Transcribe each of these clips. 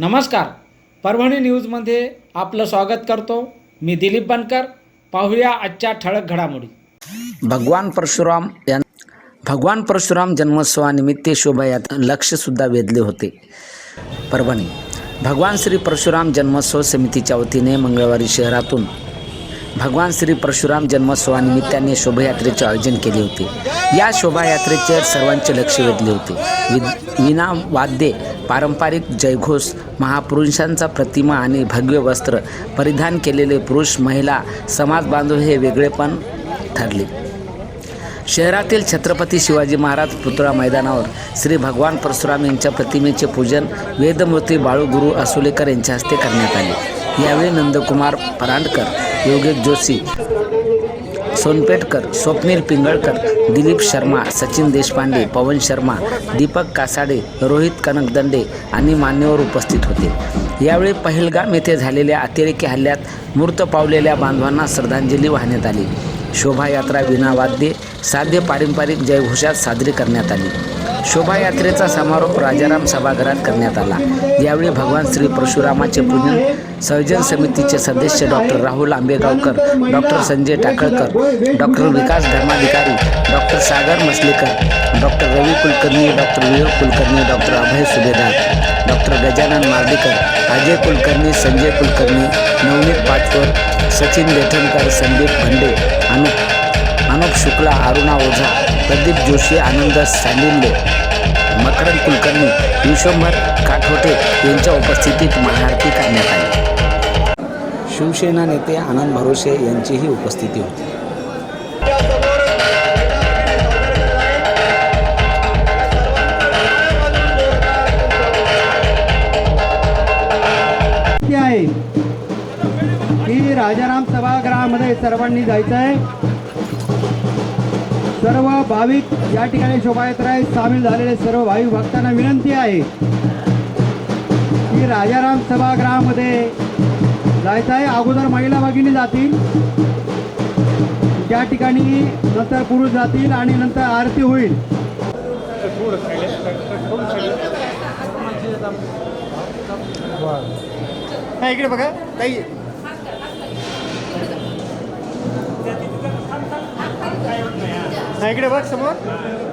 नमस्कार. परभणी न्यूजमध्ये आपलं स्वागत करतो. मी दिलीप बनकर. पाहूया आजच्या ठळक घडामोडी. भगवान परशुराम यां भगवान परशुराम जन्मोत्सवानिमित्त शोभायात लक्षसुद्धा वेधले होते. परभणी. भगवान श्री परशुराम जन्मोत्सव समितीच्या वतीने मंगळवारी शहरातून भगवान श्री परशुराम जन्मोत्सवानिमित्ताने शोभायात्रेचे आयोजन केले होते. या शोभायात्रेचे सर्वांचे लक्ष वेधले होते. वि विना वाद्ये पारंपरिक जयघोष महापुरुषांचा प्रतिमा आणि भव्य वस्त्र परिधान केलेले पुरुष महिला समाज बांधव हे वेगळेपण ठरले. शहरातील छत्रपती शिवाजी महाराज पुतळा मैदानावर श्री भगवान परशुराम यांच्या प्रतिमेचे पूजन वेदमूर्ती बाळूगुरू असोलेकर यांच्या हस्ते करण्यात आले. यावेळी नंदकुमार परांडकर योगेश जोशी सोनपेटकर स्वप्नील पिंगळकर दिलीप शर्मा सचिन देशपांडे पवन शर्मा दीपक कासाडे रोहित कनकदंडे आणि मान्यवर उपस्थित होते. यावेळी पहिलगाम येथे झालेल्या अतिरेकी हल्ल्यात मृत पावलेल्या बांधवांना श्रद्धांजली वाहण्यात आली. शोभायात्रा विनावाद्ये साध्य पारंपरिक जयघोषात साजरी करण्यात आली. शोभायात्रेचा समारोप राजाराम सभागृहात करण्यात आला. यावेळी भगवान श्री परशुरामाचे पूजन सर्जन समितीचे सदस्य doctor Rahul Ambegaonkar doctor Sanjay Takalkar doctor Vikas Dharmadhikari doctor Sagar Masalekar doctor Ravi Kulkarni doctor Vivek Kulkarni doctor Abhay Subhedar doctor Gajanan Mardikar Ajay Kulkarni Sanjay Kulkarni Navneet Patkar Sachin Dethankar Sandeep Bhande Anup Anup Shukla Aruna Ojha Pradeep Joshi Anand Sandille Makarand Kulkarni Vishwambhar Kathote यांच्या उपस्थितीत महाआरती करण्यात आली. शिवसेना नेते आनंद भरोसे यांचीही उपस्थिती होती. सर्वांनी जायचं आहे. सर्व भाविक या ठिकाणी शोभायात्रा सामील झालेले सर्व भाविक भक्तांना विनंती आहे की राजाराम सभागृहामध्ये जायचं आहे अगोदर महिला भगिनी जातील. त्या ठिकाणी नंतर पुरुष जातील आणि नंतर आरती होईल. इकडे बघा. ताई. इकडे बघ समोर.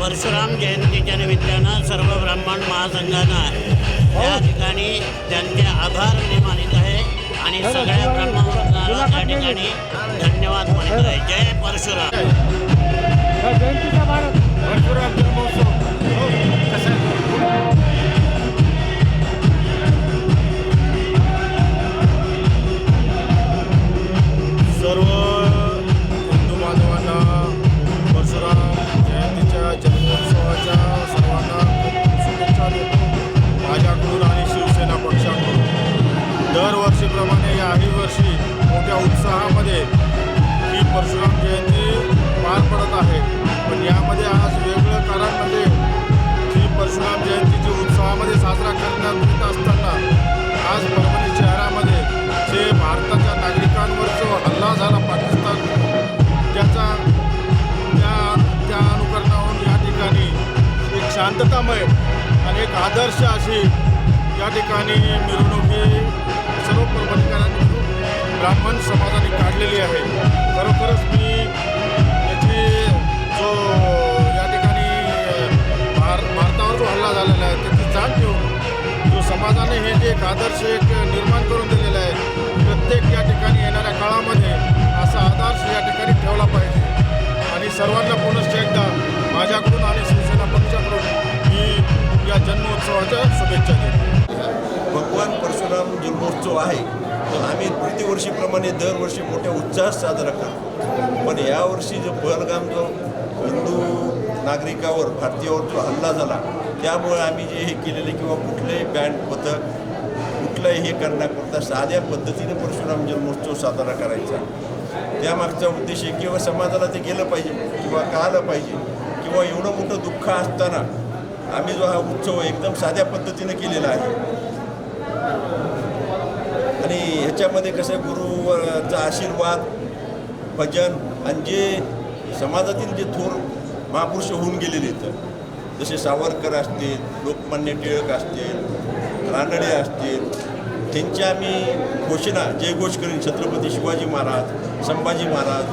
परशुराम जयंतीच्या निमित्तानं सर्व ब्राह्मण महासंघानं त्या ठिकाणी त्यांचे आभार मानित आहे आणि सगळ्या ब्रह्मवर्गाला त्या ठिकाणी धन्यवाद मानित आहे. जय परशुराम. सर्व काही वर्षी मोठ्या उत्साहामध्ये ही परशुराम जयंती पार पडत आहे. पण यामध्ये आज वेगळं कारण म्हणजे ही परशुराम जयंतीची उत्सवामध्ये साजरा करण्यात येत असताना आज परभणी शहरामध्ये जे भारताच्या नागरिकांवर जो हल्ला झाला पाकिस्तान त्याचा त्या त्या अनुकरणाहून या ठिकाणी एक शांततामय आणि एक आदर्श अशी या ठिकाणी मिरवणुकी सर्व परभणीकरांनी ब्राह्मण समाजाने काढलेली आहे. खरोखरच मी याची जो या ठिकाणी भार भारतावर जो हल्ला झालेला आहे त्याची जाण घेऊन जो समाजाने हे जे एक आदर्श एक निर्माण करून दिलेलं आहे प्रत्येक या ठिकाणी येणाऱ्या काळामध्ये असा आदर्श या ठिकाणी ठेवला पाहिजे. आणि सर्वांना पुनश्च एकदा माझ्याकडून आणि शिवसेना पक्षाकडून मी या जन्मोत्सवाच्या शुभेच्छा देतो. भगवान जन्मोत्सव आहे तर आम्ही प्रतिवर्षीप्रमाणे दरवर्षी मोठ्या उत्साहात साजरा करतो. पण यावर्षी जो पहलगाम जो हिंदू नागरिकावर भारतीयावर जो हल्ला झाला त्यामुळे आम्ही जे हे केलेले किंवा कुठलंही बँड पथक कुठलंही हे करण्याकरता साध्या पद्धतीने परशुराम जन्मोत्सव साजरा करायचा. त्यामागचा उद्देश आहे किंवा समाजाला ते गेलं पाहिजे किंवा कळालं पाहिजे किंवा एवढं मोठं दुःख असताना आम्ही जो हा उत्सव एकदम साध्या पद्धतीनं केलेला आहे. आणि ह्याच्यामध्ये कसं आहे गुरुचा आशीर्वाद भजन आणि जे समाजातील जे थोर महापुरुष होऊन गेलेले आहेत जसे सावरकर असतील लोकमान्य टिळक असतील रानडे असतील त्यांच्या आम्ही घोषणा जयघोष करीन छत्रपती शिवाजी महाराज संभाजी महाराज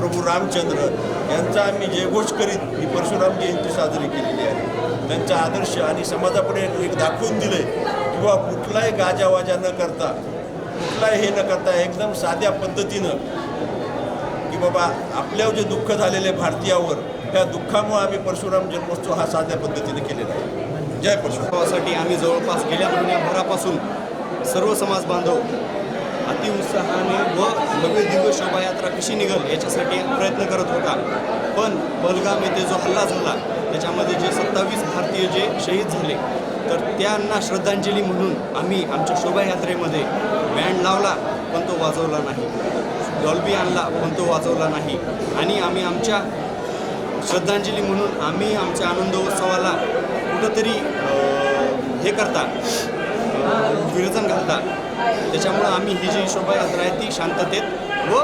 प्रभू रामचंद्र यांचा आम्ही जयघोष करीत ही परशुराम जयंती साजरी केलेली आहे. त्यांचा आदर्श आणि समाजापुढे एक दाखवून दिले किंवा कुठलाही गाजावाजा न करता कुठलाही हे न करता एकदम साध्या पद्धतीनं की बाबा आपल्यावर जे दुःख झालेले भारतीयावर त्या दुःखामुळे आम्ही परशुराम जन्मोत्सव हा साध्या पद्धतीने केलेला आहे. जय परशुरामासाठी आम्ही जवळपास गेल्या महिन्याभरापासून सर्व समाज बांधव अतिउत्साहाने व भव्य दिव्य शोभायात्रा कशी निघल याच्यासाठी प्रयत्न करत होता. पण बलगाम येथे जो हल्ला झाला त्याच्यामध्ये जे सत्तावीस भारतीय जे शहीद झाले तर त्यांना श्रद्धांजली म्हणून आम्ही आमच्या शोभायात्रेमध्ये बँड लावला पण तो वाजवला नाही. डॉल्बी आणला पण तो वाजवला नाही. आणि आम्ही आमच्या श्रद्धांजली म्हणून आम्ही आमच्या आनंदोत्सवाला कुठंतरी हे करता विरजन घालता. त्याच्यामुळं आम्ही ही जी शोभायात्रा आहे ती शांततेत व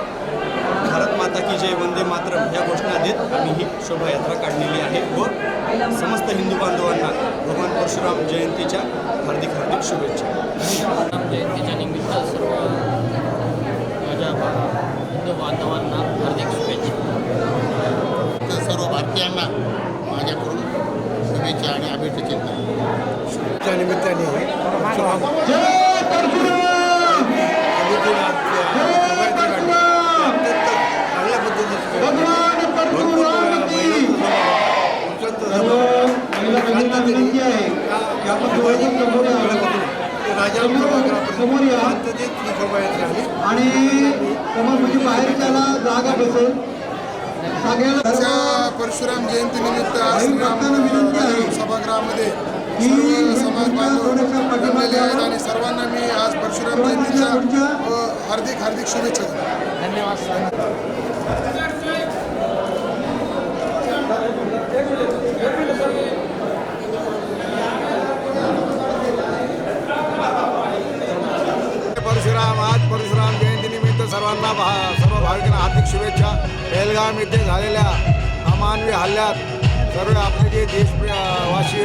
भारत माता की जय वंदे मातरम ह्या घोषणा देत आम्ही ही शोभायात्रा काढलेली आहे व समस्त हिंदू बांधवांना भगवान परशुराम जयंतीच्या हार्दिक हार्दिक शुभेच्छा. राम जयंतीच्या निमित्त सर्व माझ्या हिंदू बांधवांना हार्दिक शुभेच्छा. सर्व भारतीयांना माझ्याकडून शुभेच्छा आणि अभिष्टचिंतन त्या निमित्ताने चांगल्या पद्धतीने विनंती आहे की आपण थोडंसं समोर या. समोर या. आणि समोर म्हणजे बाहेर त्याला जागा बसेल सगळ्याला परशुराम जयंतीनिमित्त भक्तांना विनंती आहे. सभागृहामध्ये समाज बांधव आहेत. आणि सर्वांना मी आज परशुराम जयंतीच्या हार्दिक हार्दिक शुभेच्छा देतो. हार्दिक शुभेच्छा. बेलगाम येथे झालेल्या अमानवी हल्ल्यात सर्व आपले जे देशवासी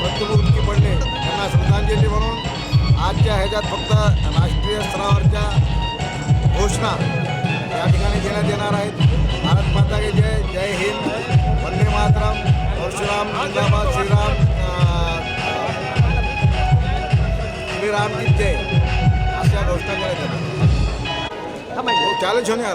मृत्युमुखी पडले त्यांना श्रद्धांजली म्हणून आजच्या ह्याच्यात फक्त राष्ट्रीय स्तरावरच्या घोषणा या ठिकाणी देण्यात येणार आहेत. भारत माता की जय जय हिंद. वंदे मातरम. परशुराम जिंदाबाद श्रीराम श्रीराम की जय. अशा घोषणा करण्यात येणार चॅलेंज होणे आला.